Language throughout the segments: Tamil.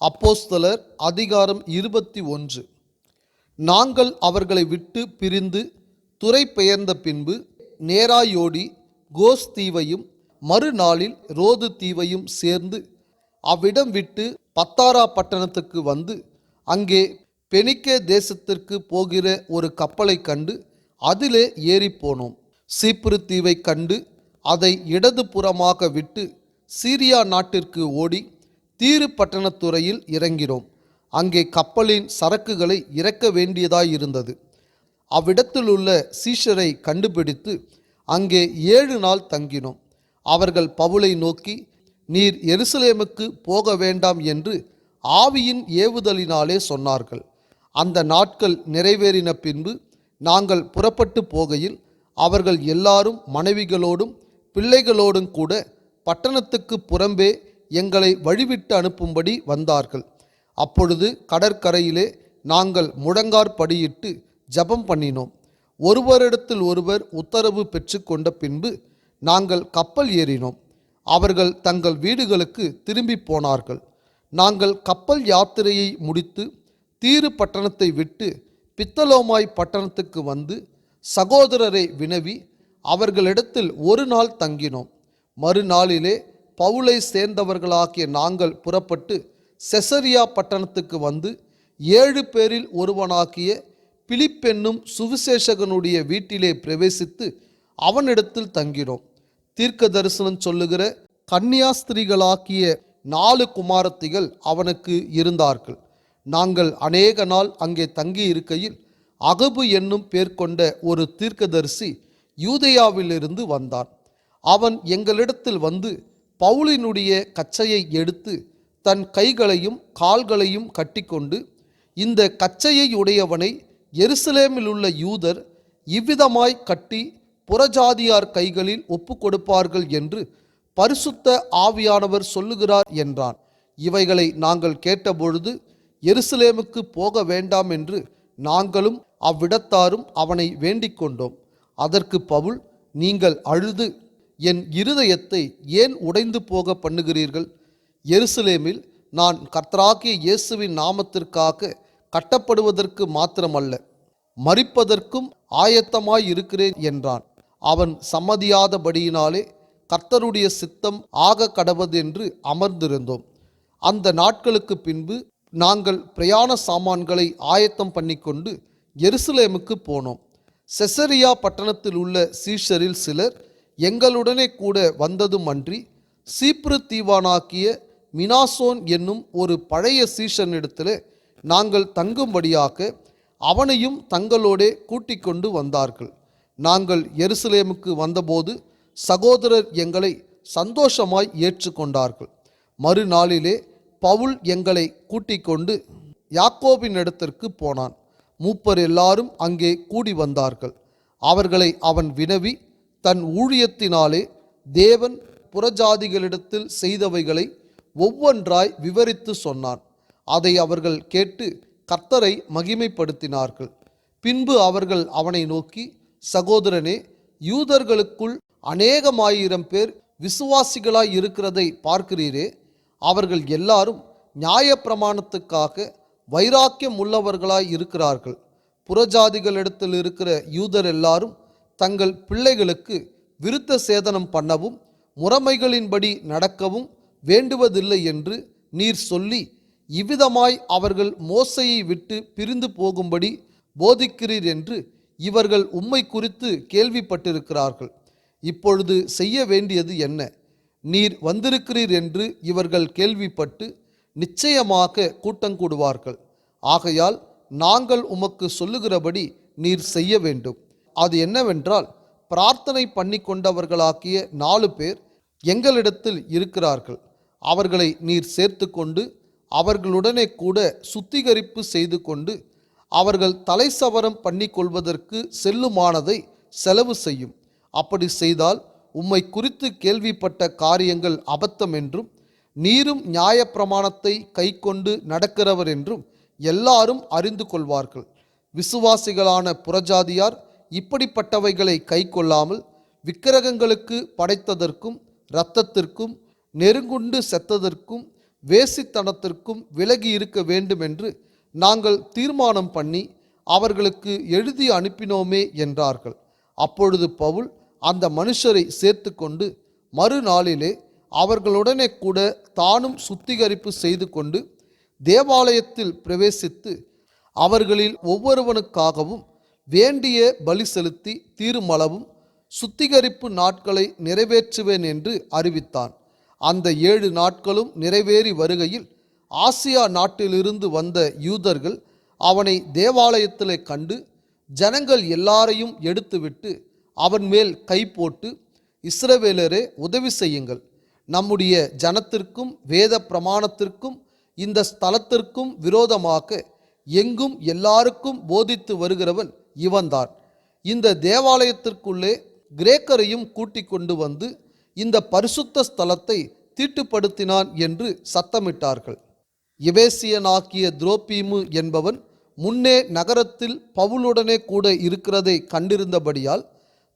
அப்போஸ்தலர் அதிகாரம் இருபத்தி ஒன்று. நாங்கள் அவர்களை விட்டு பிரிந்து துறை பெயர்ந்த பின்பு நேராயோடி கோஸ் தீவையும் மறுநாளில் ரோது தீவையும் சேர்ந்து அவ்விடம் விட்டு பத்தாரா பட்டணத்துக்கு வந்து அங்கே பெனிக்கே தேசத்திற்கு போகிற ஒரு கப்பலை கண்டு அதிலே ஏறிப்போனோம் சீப்புரு தீவை கண்டு அதை இடதுபுறமாக விட்டு சீரியா நாட்டிற்கு ஓடி தீரு பட்டணத்துறையில் இறங்கினோம். அங்கே கப்பலின் சரக்குகளை இறக்க வேண்டியதாயிருந்தது. அவ்விடத்திலுள்ள சீஷரை கண்டுபிடித்து அங்கே ஏழு நாள் தங்கினோம். அவர்கள் பவுலை நோக்கி நீர் எருசலேமுக்கு போக வேண்டாம் என்று ஆவியின் ஏவுதலினாலே சொன்னார்கள். அந்த நாட்கள் நிறைவேறின பின்பு நாங்கள் புறப்பட்டு போகையில் அவர்கள் எல்லாரும் மனைவிகளோடும் பிள்ளைகளோடும் கூட பட்டணத்துக்கு புறம்பே எங்களை வழிவிட்டு அனுப்பும்படி வந்தார்கள். அப்பொழுது கடற்கரையிலே நாங்கள் முழங்கார்படியிட்டு ஜெபம் பண்ணினோம். ஒருவரிடத்தில் ஒருவர் உத்தரவு பெற்றுக்கொண்ட பின்பு நாங்கள் கப்பல் ஏறினோம். அவர்கள் தங்கள் வீடுகளுக்கு திரும்பி போனார்கள். நாங்கள் கப்பல் யாத்திரையை முடித்து தீரு பட்டணத்தை விட்டு பித்தலோமாய் பட்டணத்துக்கு வந்து சகோதரரை வினவி அவர்களிடத்தில் ஒரு நாள் தங்கினோம். மறுநாளிலே பவுலை சேர்ந்தவர்களாகிய நாங்கள் புறப்பட்டு செசரியா பட்டணத்துக்கு வந்து ஏழு பேரில் ஒருவனாகிய பிலிப்பென்னும் சுவிசேஷகனுடைய வீட்டிலே பிரவேசித்து அவனிடத்தில் தங்கினோம். தீர்க்க தரிசனம் சொல்லுகிற கன்னியாஸ்திரிகளாக்கிய நாலு குமாரத்திகள் அவனுக்கு இருந்தார்கள். நாங்கள் அநேக நாள் அங்கே தங்கி இருக்கையில் அகபு என்னும் பேர் கொண்ட ஒரு தீர்க்கதரிசி யூதேயாவிலிருந்து வந்தான். அவன் எங்களிடத்தில் வந்து பவுலினுடைய கச்சையை எடுத்து தன் கைகளையும் கால்களையும் கட்டிக்கொண்டு இந்த கச்சையை உடையவனை எருசலேமில் உள்ள யூதர் இவ்விதமாய் கட்டி புறஜாதியார் கைகளில் ஒப்பு கொடுப்பார்கள் என்று பரிசுத்த ஆவியானவர் சொல்லுகிறார் என்றான். இவைகளை நாங்கள் கேட்டபொழுது எருசலேமுக்கு போக வேண்டாம் என்று நாங்களும் அவ்விடத்தாரும் அவனை வேண்டிக் கொண்டோம் அதற்கு பவுல் நீங்கள் அழுது என் இருதயத்தை ஏன் உடைந்து போக பண்ணுகிறீர்கள்? எருசலேமில் நான் கர்த்தராகிய இயேசுவின் நாமத்திற்காக கட்டப்படுவதற்கு மாத்திரமல்ல மறிப்பதற்கும் ஆயத்தமாய் இருக்கிறேன் என்றான். அவன் சம்மதியாதபடியினாலே கர்த்தருடைய சித்தம் ஆக கடவதென்று அமர்ந்திருந்தோம். அந்த நாட்களுக்கு பின்பு நாங்கள் பிரயாண சாமான்களை ஆயத்தம் பண்ணிக்கொண்டு எருசலேமுக்கு போனோம். செசரியா பட்டணத்தில் உள்ள சீஷரில் சிலர் எங்களுடனே கூட வந்ததும் அன்றி சீப்ரு தீவானாக்கிய மினாசோன் என்னும் ஒரு பழைய சீஷனிடத்தில் நாங்கள் தங்கும்படியாக அவனையும் தங்களோடே கூட்டிக் கொண்டு வந்தார்கள். நாங்கள் எருசலேமுக்கு வந்தபோது சகோதரர் எங்களை சந்தோஷமாய் ஏற்றுக்கொண்டார்கள். மறுநாளிலே பவுல் எங்களை கூட்டிக் கொண்டு யாக்கோபின் இடத்திற்கு போனான். மூப்பர் எல்லாரும் அங்கே கூடி வந்தார்கள். அவர்களை அவன் வினவி தன் ஊழியத்தினாலே தேவன் புறஜாதிகளிடத்தில் செய்தவைகளை ஒவ்வொன்றாய் விவரித்து சொன்னான். அதை அவர்கள் கேட்டு கர்த்தரை மகிமைப்படுத்தினார்கள். பின்பு அவர்கள் அவனை நோக்கி சகோதரனே யூதர்களுக்குள் அநேகமாயிரம் பேர் விசுவாசிகளாய் இருக்கிறதை பார்க்கிறீரே. அவர்கள் எல்லாரும் நியாயப்பிரமாணத்துக்காக வைராக்கியம் உள்ளவர்களாய் இருக்கிறார்கள். புறஜாதிகளிடத்தில் இருக்கிற யூதர் எல்லாரும் தங்கள் பிள்ளைகளுக்கு விருத்த சேதனம் பண்ணவும் முறைமைகளின்படி நடக்கவும் வேண்டுவதில்லை என்று நீர் சொல்லி இவ்விதமாய் அவர்கள் மோசையை விட்டு பிரிந்து போகும்படி போதிக்கிறீர் என்று இவர்கள் உம்மை குறித்து கேள்விப்பட்டிருக்கிறார்கள். இப்பொழுது செய்ய வேண்டியது என்ன? நீர் வந்திருக்கிறீர் என்று இவர்கள் கேள்விப்பட்டு நிச்சயமாக கூட்டங்கூடுவார்கள் ஆகையால் நாங்கள் உமக்கு சொல்லுகிறபடி நீர் செய்ய வேண்டும். அது என்னவென்றால் பிரார்த்தனை பண்ணி கொண்டவர்களாக்கிய நாலு பேர் எங்களிடத்தில் இருக்கிறார்கள். அவர்களை நீர் சேர்த்து கொண்டு அவர்களுடனே கூட சுத்திகரிப்பு செய்து கொண்டு அவர்கள் தலை சவரம் பண்ணி கொள்வதற்கு செல்லுமானதை செலவு செய்யும். அப்படி செய்தால் உம்மை குறித்து கேள்விப்பட்ட காரியங்கள் அபத்தம் என்றும் நீரும் நியாயப்பிரமாணத்தை கைக்கொண்டு நடக்கிறவர் என்றும் எல்லாரும் அறிந்து கொள்வார்கள். விசுவாசிகளான புறஜாதியார் இப்படிப்பட்டவைகளை கைக்கொள்ளாமல் விக்கிரகங்களுக்கு படைத்ததற்கும் இரத்தத்திற்கும் நெருங்குண்டு செத்ததற்கும் வேசித்தனத்திற்கும் விலகி இருக்க வேண்டும் என்று நாங்கள் தீர்மானம் பண்ணி அவர்களுக்கு எழுதி அனுப்பினோமே என்றார்கள். அப்பொழுது பவுல் அந்த மனுஷரை சேர்த்து கொண்டு மறுநாளிலே அவர்களுடனே கூட தானும் சுத்திகரிப்பு செய்து கொண்டு தேவாலயத்தில் பிரவேசித்து அவர்களில் ஒவ்வொருவனுக்காகவும் வேண்டிய பலி செலுத்தி தீருமளவும் சுத்திகரிப்பு நாட்களை நிறைவேற்றுவேன் என்று அறிவித்தான். அந்த ஏழு நாட்களும் நிறைவேறி வருகையில் ஆசியா நாட்டிலிருந்து வந்த யூதர்கள் அவனை தேவாலயத்திலே கண்டு ஜனங்கள் எல்லாரையும் எடுத்துவிட்டு அவன் மேல் கை போட்டு இஸ்ரவேலரே உதவி செய்யுங்கள். நம்முடைய ஜனத்திற்கும் வேத பிரமாணத்திற்கும் இந்த ஸ்தலத்திற்கும் விரோதமாக எங்கும் எல்லாருக்கும் போதித்து வருகிறவன் இவன்தான் இந்த தேவாலயத்திற்குள்ளே கிரேக்கரையும் கூட்டிக் கொண்டு வந்து இந்த பரிசுத்த ஸ்தலத்தை தீட்டுப்படுத்தினான் என்று சத்தமிட்டார்கள். எபேசியனாக்கிய துரோபீமு என்பவன் முன்னே நகரத்தில் பவுலுடனே கூட இருக்கிறதை கண்டிருந்தபடியால்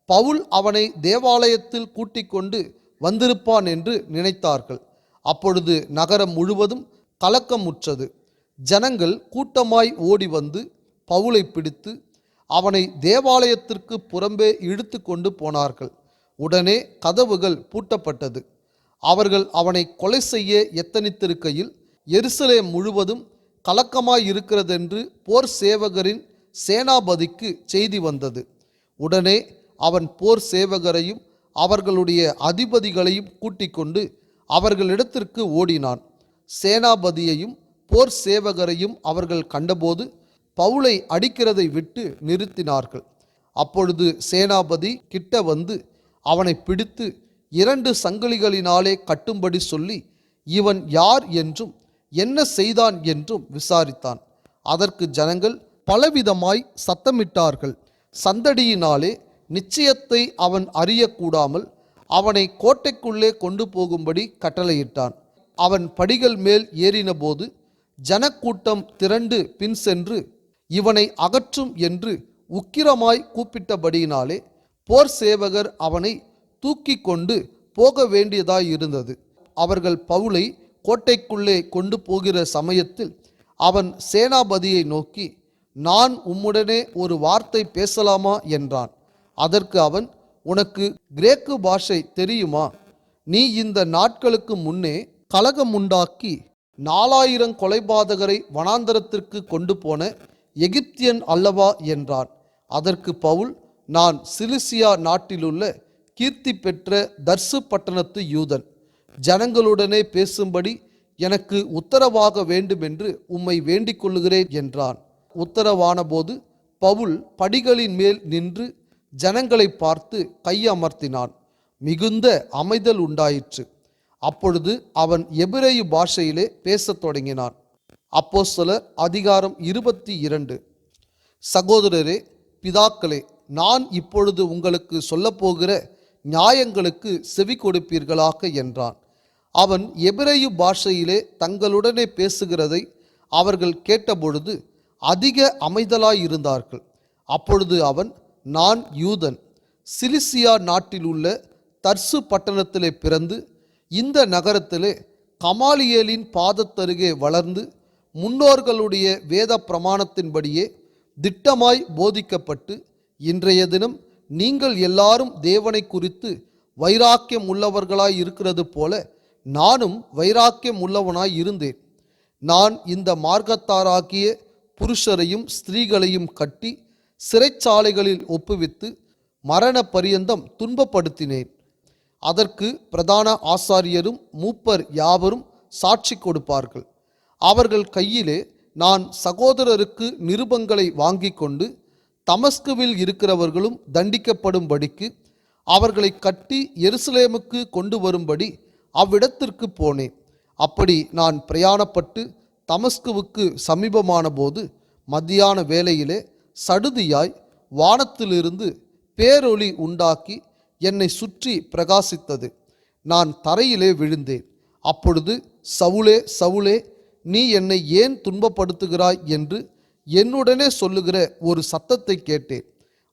பவுல் அவனை தேவாலயத்தில் கூட்டிக் கொண்டு வந்திருப்பான் என்று நினைத்தார்கள். அப்பொழுது நகரம் முழுவதும் கலக்கமுற்றது. ஜனங்கள் கூட்டமாய் ஓடி வந்து பவுலை பிடித்து அவனை தேவாலயத்திற்கு புறம்பே இழுத்து கொண்டு போனார்கள். உடனே கதவுகள் பூட்டப்பட்டது. அவர்கள் அவனை கொலை செய்ய எத்தனித்திருக்கையில் எருசலேம் முழுவதும் கலக்கமாய் இருக்கிறதென்று போர் சேவகரின் சேனாபதிக்கு செய்தி வந்தது. உடனே அவன் போர் சேவகரையும் அவர்களுடைய அதிபதிகளையும் கூட்டிக் கொண்டு அவர்களிடத்திற்கு ஓடினான். சேனாபதியையும் போர் சேவகரையும் அவர்கள் கண்டபோது பவுலை அடிக்கிறதை விட்டு நிறுத்தினார்கள். அப்பொழுது சேனாபதி கிட்ட வந்து அவனை பிடித்து இரண்டு சங்கிலிகளினாலே கட்டும்படி சொல்லி இவன் யார் என்றும் என்ன செய்தான் என்றும் விசாரித்தான். அதற்கு ஜனங்கள் பலவிதமாய் சத்தமிட்டார்கள். சந்தடியினாலே நிச்சயத்தை அவன் அறியக்கூடாமல் அவனை கோட்டைக்குள்ளே கொண்டு போகும்படி கட்டளையிட்டான். அவன் படிகள் மேல் ஏறினபோது ஜனக்கூட்டம் திரண்டு பின் சென்று இவனை அகற்றும் என்று உக்கிரமாய் கூப்பிட்டபடியினாலே போர் சேவகர் அவனை தூக்கி கொண்டு போக வேண்டியதாயிருந்தது. அவர்கள் பவுலை கோட்டைக்குள்ளே கொண்டு போகிற சமயத்தில் அவன் சேனாபதியை நோக்கி நான் உம்முடனே ஒரு வார்த்தை பேசலாமா? என்றான். அதற்கு அவன் உனக்கு கிரேக்கு பாஷை தெரியுமா? நீ இந்த நாட்களுக்கு முன்னே கலகம் உண்டாக்கி நாலாயிரம் கொலைபாதகரை வனாந்தரத்திற்கு கொண்டு போன எகிப்தியன் அல்லவா என்றான். அதற்கு பவுல் நான் சிலிசியா நாட்டிலுள்ள கீர்த்தி பெற்ற தர்சு பட்டணத்து யூதன். ஜனங்களுடனே பேசும்படி எனக்கு உத்தரவாக வேண்டுமென்று உம்மை வேண்டிக் கொள்ளுகிறேன் என்றான். உத்தரவானபோது பவுல் படிகளின் மேல் நின்று ஜனங்களை பார்த்து கையமர்த்தினான். மிகுந்த அமைதல் உண்டாயிற்று. அப்பொழுது அவன் எபிரேயு பாஷையிலே பேசத் தொடங்கினான். அப்போஸ்தலர் அதிகாரம் இருபத்தி இரண்டு. சகோதரரே பிதாக்களே நான் இப்பொழுது உங்களுக்கு சொல்லப்போகிற நியாயங்களுக்கு செவி கொடுப்பீர்களாக என்றான். அவன் எபிரேயு பாஷையிலே தங்களுடனே பேசுகிறதை அவர்கள் கேட்டபொழுது அதிக அமைதலாயிருந்தார்கள். அப்பொழுது அவன் நான் யூதன் சிலிசியா நாட்டில் உள்ள தர்சு பட்டணத்திலே பிறந்து இந்த நகரத்திலே கமாலியலின் பாதத்தருகே வளர்ந்து முன்னோர்களுடைய வேத பிரமாணத்தின்படியே திட்டமாய் போதிக்கப்பட்டு இன்றைய தினம் நீங்கள் எல்லாரும் தேவனை குறித்து வைராக்கியம் உள்ளவர்களாய் இருக்கிறது போல நானும் வைராக்கியம் உள்ளவனாய் இருந்தேன். நான் இந்த மார்க்கத்தாராகிய புருஷரையும் ஸ்திரீகளையும் கட்டி சிறைச்சாலைகளில் ஒப்புவித்து மரண பரியந்தம் துன்பப்படுத்தினேன். அதற்கு பிரதான ஆசாரியரும் மூப்பர் யாவரும் சாட்சி கொடுப்பார்கள். அவர்கள் கையிலே நான் சகோதரருக்கு நிருபங்களை வாங்கி கொண்டு தமஸ்குவில் இருக்கிறவர்களும் தண்டிக்கப்படும்படிக்கு அவர்களை கட்டி எருசலேமுக்கு கொண்டு வரும்படி அவ்விடத்திற்கு போனேன். அப்படி நான் பிரயாணப்பட்டு தமஸ்குவுக்கு சமீபமான போது மத்தியான வேளையிலே சடுதியாய் வானத்திலிருந்து பேரொளி உண்டாக்கி என்னை சுற்றி பிரகாசித்தது. நான் தரையிலே விழுந்தேன். அப்பொழுது சவுலே சவுலே நீ என்னை ஏன் துன்பப்படுத்துகிறாய் என்று என்னுடனே சொல்லுகிற ஒரு சத்தத்தை கேட்டேன்.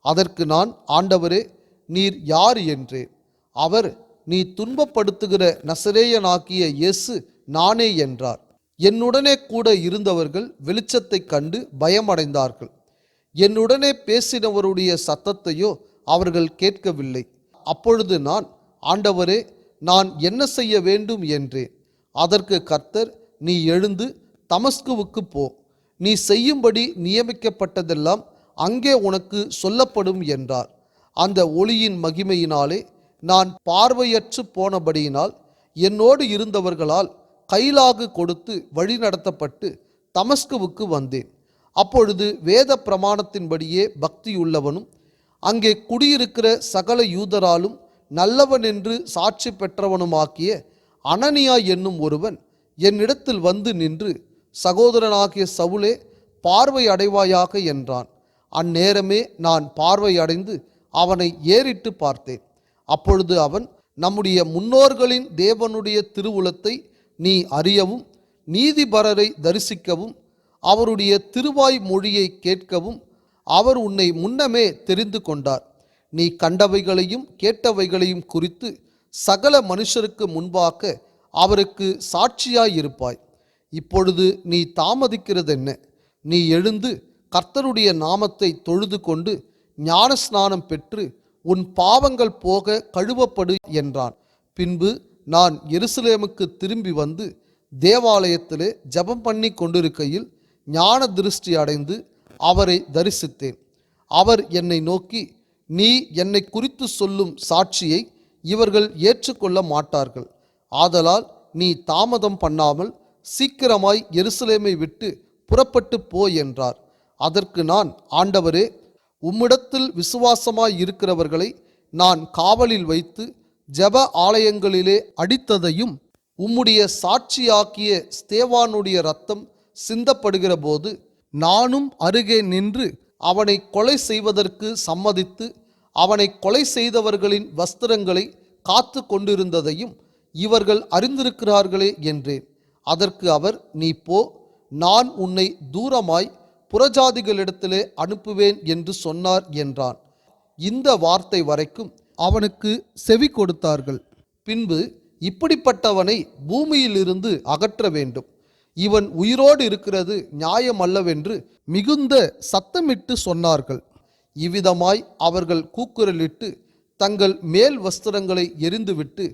அதற்கு நான் ஆண்டவரே நீர் யார் என்றேன் அவர் நீ துன்பப்படுத்துகிற நசரேயனாக்கிய இயேசு நானே என்றார். என்னுடனே கூட இருந்தவர்கள் வெளிச்சத்தை கண்டு பயமடைந்தார்கள். என்னுடனே பேசினவருடைய சத்தத்தையோ அவர்கள் கேட்கவில்லை. அப்பொழுது நான் ஆண்டவரே நான் என்ன செய்ய வேண்டும்? என்றேன். அதற்கு கர்த்தர் நீ எழுந்து தமஸ்குவுக்கு போ. நீ செய்யும்படி நியமிக்கப்பட்டதெல்லாம் அங்கே உனக்கு சொல்லப்படும் என்றார். அந்த ஒளியின் மகிமையினாலே நான் பார்வையற்று போனபடியினால் என்னோடு இருந்தவர்களால் கைலாகு கொடுத்து வழிநடத்தப்பட்டு தமஸ்குவுக்கு வந்தேன். அப்பொழுது வேத பிரமாணத்தின்படியே பக்தியுள்ளவனும் அங்கே குடியிருக்கிற சகல யூதராலும் நல்லவன் என்று சாட்சி பெற்றவனுமாக்கிய அனனியா என்னும் ஒருவன் என்னிடத்தில் வந்து நின்று சகோதரனாகிய சவுலே பார்வை அடைவாயாக என்றான். அந்நேரமே நான் பார்வை அடைந்து அவனை ஏறிட்டு பார்த்தேன். அப்பொழுது அவன் நம்முடைய முன்னோர்களின் தேவனுடைய திருவுளத்தை நீ அறியவும் நீதிபரரை தரிசிக்கவும் அவருடைய திருவாய் மொழியை கேட்கவும் அவர் உன்னை முன்னமே தெரிந்து கொண்டார். நீ கண்டவைகளையும் கேட்டவைகளையும் குறித்து சகல மனுஷருக்கு முன்பாக அவருக்கு சாட்சியாயிருப்பாய். இப்பொழுது நீ தாமதிக்கிறதென்ன? நீ எழுந்து கர்த்தருடைய நாமத்தை தொழுது கொண்டு ஞானஸ்நானம் பெற்று உன் பாவங்கள் போக கழுவப்படு என்றான். பின்பு நான் எருசலேமுக்கு திரும்பி வந்து தேவாலயத்திலே ஜெபம் பண்ணி கொண்டிருக்கையில் ஞான திருஷ்டி அடைந்து அவரை தரிசித்தேன். அவர் என்னை நோக்கி நீ என்னை குறித்து சொல்லும் சாட்சியை இவர்கள் ஏற்றுக்கொள்ள மாட்டார்கள். ஆதலால் நீ தாமதம் பண்ணாமல் சீக்கிரமாய் எருசலேமை விட்டு புறப்பட்டு போ என்றார். அதற்கு நான் ஆண்டவரே உம்மிடத்தில் விசுவாசமாய் இருக்கிறவர்களை நான் காவலில் வைத்து ஜெப ஆலயங்களிலே அடித்ததையும் உம்முடைய சாட்சியாக்கிய ஸ்தேவானுடைய ரத்தம் சிந்தப்படுகிற போது நானும் அருகே நின்று அவனை கொலை செய்வதற்கு சம்மதித்து அவனை கொலை செய்தவர்களின் வஸ்திரங்களை காத்து கொண்டிருந்ததையும் இவர்கள் அறிந்திருக்கிறார்களே என்றேன் அதற்கு அவர் நீ போ நான் உன்னை தூரமாய் புறஜாதிகளிடத்திலே அனுப்புவேன் என்று சொன்னார் என்றான். இந்த வார்த்தை வரைக்கும் அவனுக்கு செவி கொடுத்தார்கள். பின்பு இப்படிப்பட்டவனை பூமியிலிருந்து அகற்ற வேண்டும். இவன் உயிரோடு இருக்கிறது நியாயம் அல்லவென்று மிகுந்த சத்தமிட்டு சொன்னார்கள். இவ்விதமாய் அவர்கள் கூக்குரலிட்டு தங்கள் மேல் வஸ்திரங்களை எரிந்துவிட்டு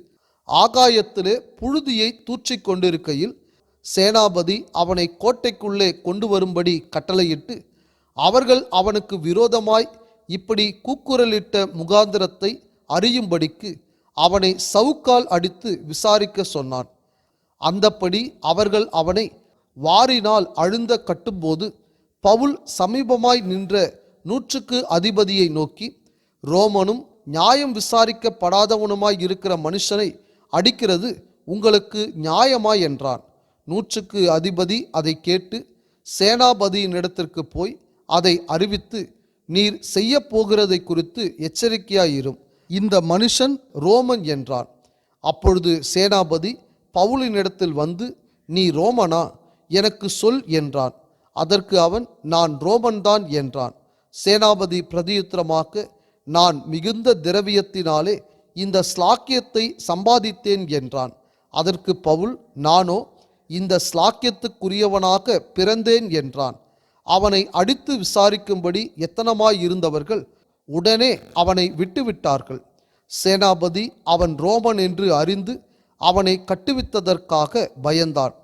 ஆகாயத்திலே புழுதியை தூற்றிக் கொண்டிருக்கையில் சேனாபதி அவனை கோட்டைக்குள்ளே கொண்டு வரும்படி கட்டளையிட்டு அவர்கள் அவனுக்கு விரோதமாய் இப்படி கூக்குரலிட்ட முகாந்திரத்தை அறியும்படிக்கு அவனை சவுக்கால் அடித்து விசாரிக்க சொன்னான். அந்தப்படி அவர்கள் அவனை வாரினால் அழுந்த கட்டும்போது பவுல் சமீபமாய் நின்ற நூற்றுக்கு அதிபதியை நோக்கி ரோமனும் நியாயம் விசாரிக்கப்படாதவனுமாய் இருக்கிற மனுஷனை அடிக்கிறது உங்களுக்கு நியாயமா என்றான். நூற்றுக்கு அதிபதி அதை கேட்டு சேனாபதியின் இடத்திற்கு போய் அதை அறிவித்து நீர் செய்ய போகிறதை குறித்து எச்சரிக்கையாயிரும். இந்த மனுஷன் ரோமன் என்றான். அப்பொழுது சேனாபதி பவுலினிடத்தில் வந்து நீ ரோமனா? எனக்கு சொல் என்றான். அதற்கு அவன் நான் ரோமன்தான் என்றான். சேனாபதி பிரதியுத்திரமாக்க நான் மிகுந்த திரவியத்தினாலே இந்த ஸ்லாக்கியத்தை சம்பாதித்தேன் என்றான். அதற்கு பவுல் நானோ இந்த ஸ்லாக்கியத்துக்குரியவனாக பிறந்தேன் என்றான். அவனை அடித்து விசாரிக்கும்படி எத்தனமாய் இருந்தவர்கள் உடனே அவனை விட்டுவிட்டார்கள். சேனாபதி அவன் ரோமன் என்று அறிந்து அவனை கட்டுவித்ததற்காக பயந்தான்.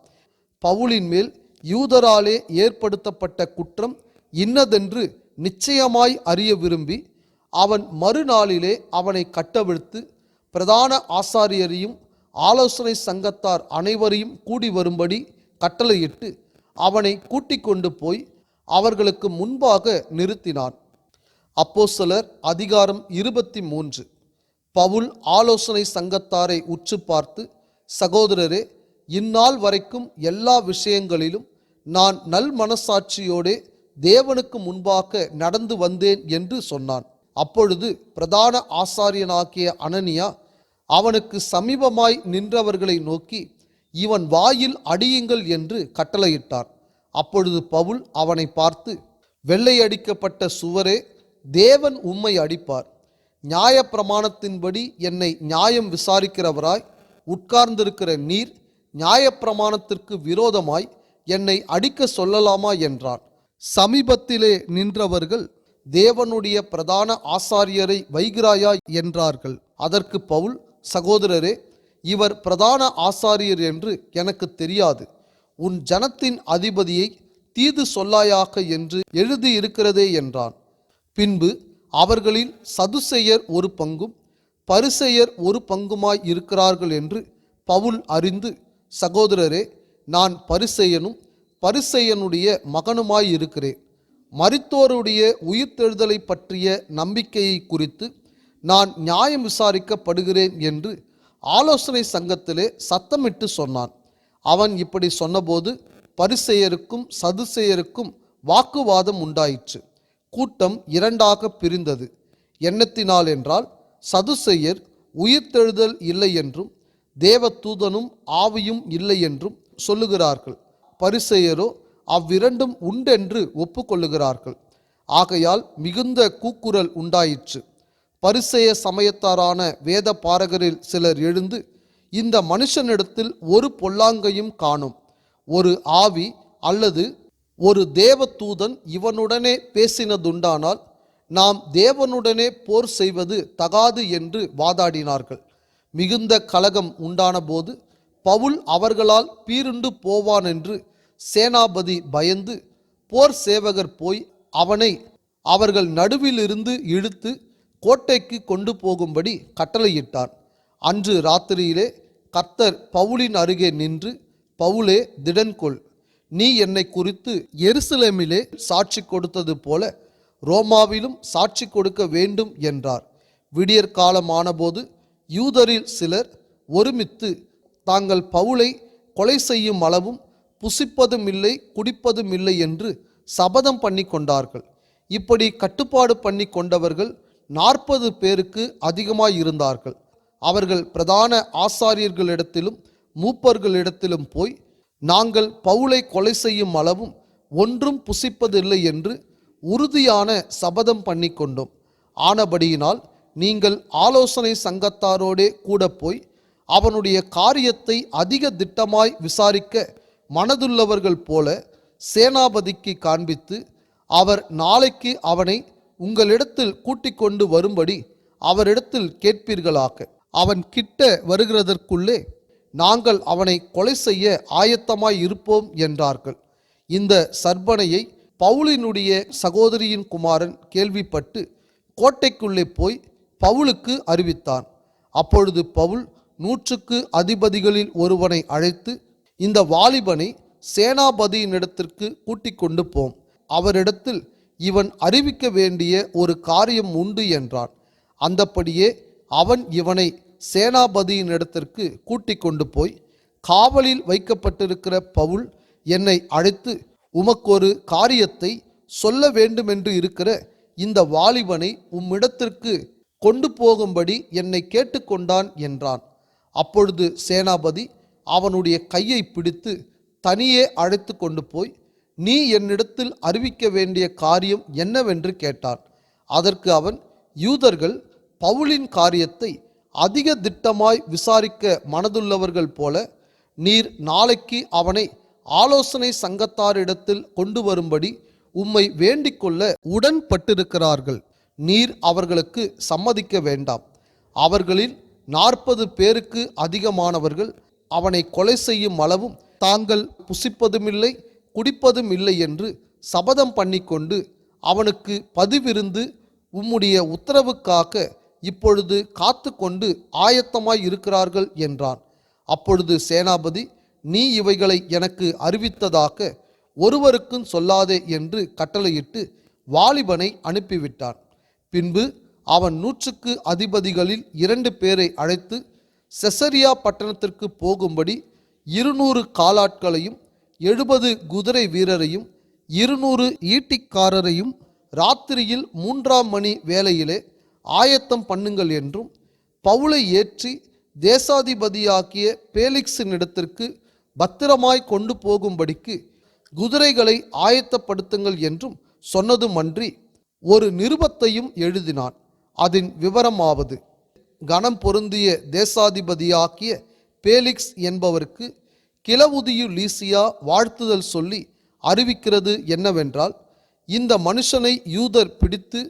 பவுலின் மேல் யூதராலே ஏற்படுத்தப்பட்ட குற்றம் இன்னதென்று நிச்சயமாய் அறிய விரும்பி அவன் மறுநாளிலே அவனை கட்டவிழ்த்து பிரதான ஆசாரியரையும் ஆலோசனை சங்கத்தார் அனைவரையும் கூடி வரும்படி கட்டளையிட்டு அவனை கூட்டிக் கொண்டு போய் அவர்களுக்கு முன்பாக நிறுத்தினான். அப்போஸ்தலர் அதிகாரம் இருபத்தி மூன்று பவுல் ஆலோசனை சங்கத்தாரை உற்று பார்த்து சகோதரரே இந்நாள் வரைக்கும் எல்லா விஷயங்களிலும் நான் நல் மனசாட்சியோடே தேவனுக்கு முன்பாக நடந்து வந்தேன் என்று சொன்னான். அப்பொழுது பிரதான ஆசாரியனாகிய அனனியா அவனுக்கு சமீபமாய் நின்றவர்களை நோக்கி இவன் வாயில் அடியுங்கள் என்று கட்டளையிட்டார். அப்பொழுது பவுல் அவனை பார்த்து வெள்ளையடிக்கப்பட்ட சுவரே தேவன் உம்மை அடிப்பார். நியாயப்பிரமாணத்தின்படி என்னை நியாயம் விசாரிக்கிறவராய் உட்கார்ந்திருக்கிற நீர் நியாயப்பிரமாணத்திற்கு விரோதமாய் என்னை அடிக்க சொல்லலாமா? என்றான் சமீபத்திலே நின்றவர்கள் தேவனுடைய பிரதான ஆசாரியரை வைகிறாயா என்றார்கள். அதற்கு பவுல் சகோதரரே இவர் பிரதான ஆசாரியர் என்று எனக்கு தெரியாது. உன் ஜனத்தின் அதிபதியை தீது சொல்லாயாக என்று எழுதியிருக்கிறதே என்றான். பின்பு அவர்களில் சதுசெயர் ஒரு பங்கும் பரிசெயர் ஒரு பங்குமாய் இருக்கிறார்கள் என்று பவுல் அறிந்து சகோதரரே நான் பரிசெயனும் பரிசெயனுடைய மகனுமாய் இருக்கிறேன். மரித்தோருடைய உயிர்த்தெழுதலை பற்றிய நம்பிக்கையை குறித்து நான் நியாயம் விசாரிக்கப்படுகிறேன் என்று ஆலோசனை சங்கத்திலே சத்தமிட்டு சொன்னான். அவன் இப்படி சொன்னபோது பரிசெயருக்கும் சதுசெயருக்கும் வாக்குவாதம் உண்டாயிற்று. கூட்டம் இரண்டாக பிரிந்தது. எண்ணத்தினால் என்றால் சதுசெயர் உயிர்த்தெழுதல் இல்லை என்றும் தேவதூதனும் ஆவியும் இல்லை என்றும் சொல்லுகிறார்கள். பரிசெயரோ அவ்விரண்டும் உண்டென்று ஒப்புக்கொள்ளுகிறார்கள். ஆகையால் மிகுந்த கூக்குரல் உண்டாயிற்று. பரிசெய சமயத்தாரான வேத பாரகரில் சிலர் எழுந்து இந்த மனுஷனிடத்தில் ஒரு பொல்லாங்கையும் காணும். ஒரு ஆவி அல்லது ஒரு தேவதூதன் இவனுடனே பேசினதுண்டானால் நாம் தேவனுடனே போர் செய்வது தகாது என்று வாதாடினார்கள். மிகுந்த கலகம் உண்டானபோது பவுல் அவர்களால் பீருண்டு போவான் என்று சேனாபதி பயந்து போர் சேவகர் போய் அவனை அவர்கள் நடுவிலிருந்து இழுத்து கோட்டைக்கு கொண்டு போகும்படி கட்டளையிட்டான். அன்று ராத்திரியிலே கர்த்தர் பவுலின் அருகே நின்று பவுலே திடன்கொள். நீ என்னை குறித்து எருசலேமிலே சாட்சி கொடுத்தது போல ரோமாவிலும் சாட்சி கொடுக்க வேண்டும் என்றார். விடியற் காலமானபோது யூதரில் சிலர் ஒருமித்து தாங்கள் பவுலை கொலை செய்யும் அளவும் புசிப்பதும் இல்லை குடிப்பதும் இல்லை என்று சபதம் பண்ணி கொண்டார்கள். இப்படி கட்டுப்பாடு பண்ணி கொண்டவர்கள் நாற்பது பேருக்கு அதிகமாய் இருந்தார்கள் அவர்கள் பிரதான ஆசாரியர்களிடத்திலும் மூப்பர்களிடத்திலும் போய் நாங்கள் பவுலை கொலை செய்யும் அளவும் ஒன்றும் புசிப்பதில்லை என்று உறுதியான சபதம் பண்ணி கொண்டோம். ஆனபடியினால் நீங்கள் ஆலோசனை சங்கத்தாரோடே கூட போய் அவனுடைய காரியத்தை அதிக திட்டமாய் விசாரிக்க மனதுள்ளவர்கள் போல சேனாபதிக்கு காண்பித்து அவர் நாளைக்கு அவனை உங்களிடத்தில் கூட்டிக் கொண்டு வரும்படி அவரிடத்தில் கேட்பீர்களாக. அவன் கிட்ட வருகிறதற்குள்ளே நாங்கள் அவனை கொலை செய்ய ஆயத்தமாய் இருப்போம் என்றார்கள். இந்த சர்பனையை பவுலினுடைய சகோதரியின் குமாரன் கேள்விப்பட்டு கோட்டைக்குள்ளே போய் பவுலுக்கு அறிவித்தான். அப்பொழுது பவுல் நூற்றுக்கு அதிபதிகளில் ஒருவனை அழைத்து இந்த வாலிபனை சேனாபதியினிடத்திற்கு கூட்டிக் கொண்டு போம் அவரிடத்தில் இவன் அறிவிக்க வேண்டிய ஒரு காரியம் உண்டு என்றான். அந்தப்படியே அவன் இவனை சேனாபதியினிடத்திற்கு கூட்டிக் கொண்டு போய் காவலில் வைக்கப்பட்டிருக்கிற பவுல் என்னை அழைத்து உமக்கொரு காரியத்தை சொல்ல வேண்டுமென்று இருக்கிற இந்த வாலிபனை உம்மிடத்திற்கு கொண்டு போகும்படி என்னை கேட்டுக்கொண்டான் என்றான். அப்பொழுது சேனாபதி அவனுடைய கையை பிடித்து தனியே அழைத்து கொண்டு போய் நீ என்னிடத்தில் அறிவிக்க வேண்டிய காரியம் என்னவென்று கேட்டான். அதற்கு அவன் யூதர்கள் பவுலின் காரியத்தை அதிக திட்டமாய் விசாரிக்க மனதுள்ளவர்கள் போல நீர் நாளைக்கு அவனை ஆலோசனை சங்கத்தாரிடத்தில் கொண்டு வரும்படி உம்மை வேண்டிக்கொள்ள உடன்பட்டிருக்கிறார்கள். நீர் அவர்களுக்கு சம்மதிக்க வேண்டாம். அவர்களில் நாற்பது பேருக்கு அதிகமானவர்கள் அவனை கொலை செய்யும் அளவும் தாங்கள் புசிப்பதுமில்லை குடிப்பதும் இல்லை என்று சபதம் பண்ணிக்கொண்டு அவனுக்கு பதிவிருந்து உம்முடைய உத்தரவுக்காக இப்பொழுது காத்து கொண்டு ஆயத்தமாய் இருக்கிறார்கள் என்றான். அப்பொழுது சேனாபதி நீ இவைகளை எனக்கு அறிவித்ததாக ஒருவருக்கும் சொல்லாதே என்று கட்டளையிட்டு வாலிபனை அனுப்பிவிட்டான். பின்பு அவன் நூற்றுக்கு அதிபதிகளில் இரண்டு பேரை அழைத்து செசரியா பட்டணத்திற்கு போகும்படி இருநூறு காலாட்களையும் எழுபது குதிரை வீரரையும் இருநூறு ஈட்டிக்காரரையும் ராத்திரியில் மூன்றாம் மணி வேளையிலே ஆயத்தம் பண்ணுங்கள் என்றும் பவுலை ஏற்றி தேசாதிபதியாக்கிய பேலிக்ஸினிடத்திற்கு பத்திரமாய் கொண்டு போகும்படிக்கு குதிரைகளை ஆயத்தப்படுத்துங்கள் என்றும் சொன்னதுமன்றி ஒரு நிருபத்தையும் எழுதினான். அதன் விவரமாவது. கனம் பொருந்திய தேசாதிபதியாக்கிய பேலிக்ஸ் என்பவருக்கு கிளவுதியு லீசியா வாழ்த்துதல் சொல்லி அறிவிக்கிறது என்னவென்றால் இந்த மனுஷனை யூதர் பிடித்து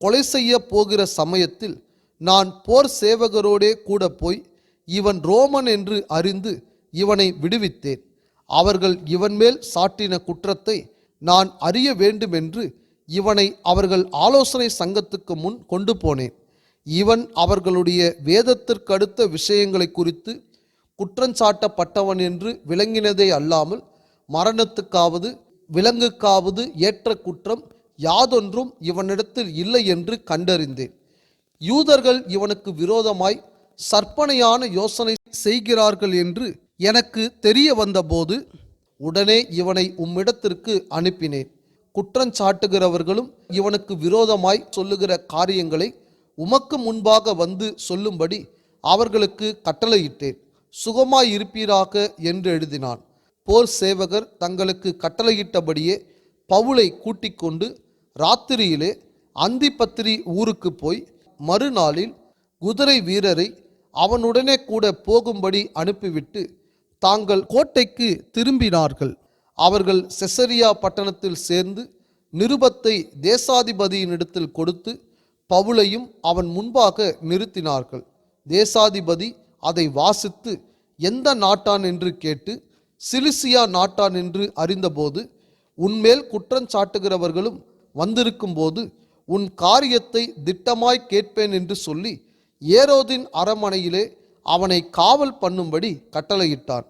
கொலை செய்ய போகிற சமயத்தில் நான் போர் சேவகரோடே கூட போய் இவன் ரோமன் என்று அறிந்து இவனை விடுவித்தேன். அவர்கள் இவன் மேல் சாட்டின குற்றத்தை நான் அறிய வேண்டுமென்று இவனை அவர்கள் ஆலோசனை சங்கத்துக்கு முன் கொண்டு போனேன். இவன் அவர்களுடைய வேதத்திற்கடுத்த விஷயங்களை குறித்து குற்றஞ்சாட்டப்பட்டவன் என்று விளங்கினதே அல்லாமல் மரணத்துக்காவது விலங்குக்காவது ஏற்ற குற்றம் யாதொன்றும் இவனிடத்தில் இல்லை என்று கண்டறிந்தேன். யூதர்கள் இவனுக்கு விரோதமாய் சற்பனையான யோசனை செய்கிறார்கள் என்று எனக்கு தெரிய வந்தபோது உடனே இவனை உம்மிடத்திற்கு அனுப்பினேன். குற்றஞ்சாட்டுகிறவர்களும் இவனுக்கு விரோதமாய் சொல்லுகிற காரியங்களை உமக்கு முன்பாக வந்து சொல்லும்படி அவர்களுக்கு கட்டளையிட்டேன். சுகமாய் இருப்பீராக என்று எழுதினான். போர் சேவகர் தங்களுக்கு கட்டளையிட்டபடியே பவுலை கூட்டிக் கொண்டு ராத்திரியிலே அந்திப்பத்திரி ஊருக்கு போய் மறுநாளில் குதிரை வீரரை அவனுடனே கூட போகும்படி அனுப்பிவிட்டு தாங்கள் கோட்டைக்கு திரும்பினார்கள். அவர்கள் செசரியா பட்டணத்தில் சேர்ந்து நிருபத்தை தேசாதிபதியினிடத்தில் கொடுத்து பவுலையும் அவன் முன்பாக நிறுத்தினார்கள். தேசாதிபதி அதை வாசித்து எந்த நாட்டான் என்று கேட்டு சிலிசியா நாட்டான் என்று அறிந்தபோது உன்மேல் குற்றஞ்சாட்டுகிறவர்களும் வந்திருக்கும்போது உன் காரியத்தை திட்டமாய் கேட்பேன் என்று சொல்லி ஏரோதின் அரமனையிலே அவனை காவல் பண்ணும்படி கட்டளையிட்டான்.